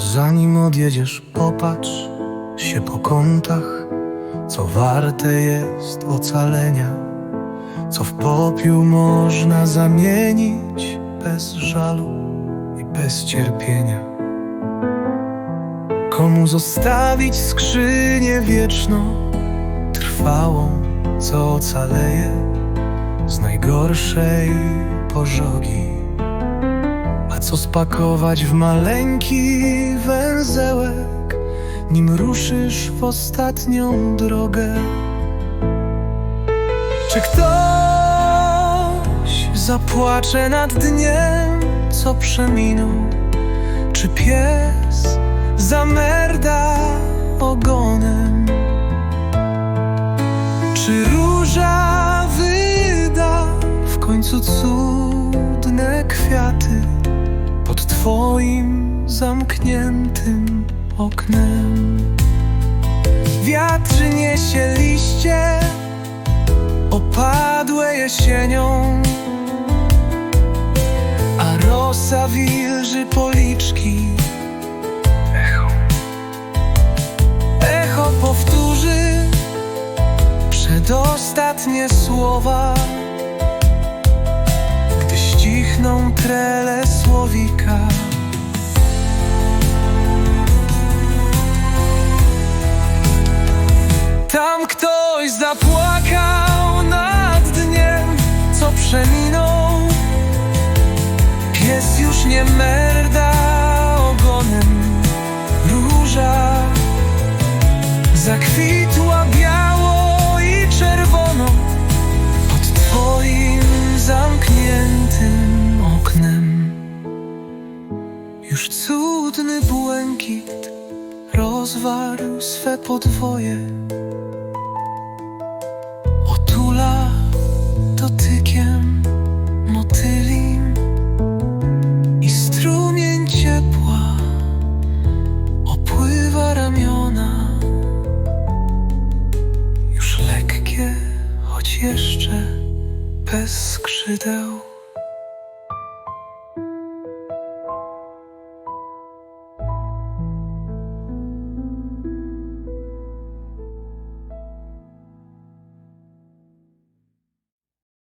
zanim odjedziesz, popatrz się po kątach, co warte jest ocalenia, co w popiół można zamienić bez żalu i bez cierpienia. Komu zostawić skrzynię wieczną, trwałą, co ocaleje z najgorszej pożogi. A co spakować w maleńki nim ruszysz w ostatnią drogę? Czy ktoś zapłacze nad dniem, co przeminął? Czy pies zamerda ogonem? Czy róża wyda w końcu cudne kwiaty pod twoim zamkniętym oknem? Wiatr niesie liście opadłe jesienią, a rosa wilży policzki. Echo, echo powtórzy przedostatnie słowa, gdy ścichną trele Już nie merda ogonem. Róża zakwitła biało i czerwono pod twoim zamkniętym oknem. Już cudny błękit rozwarł swe podwoje. Jeszcze bez skrzydeł.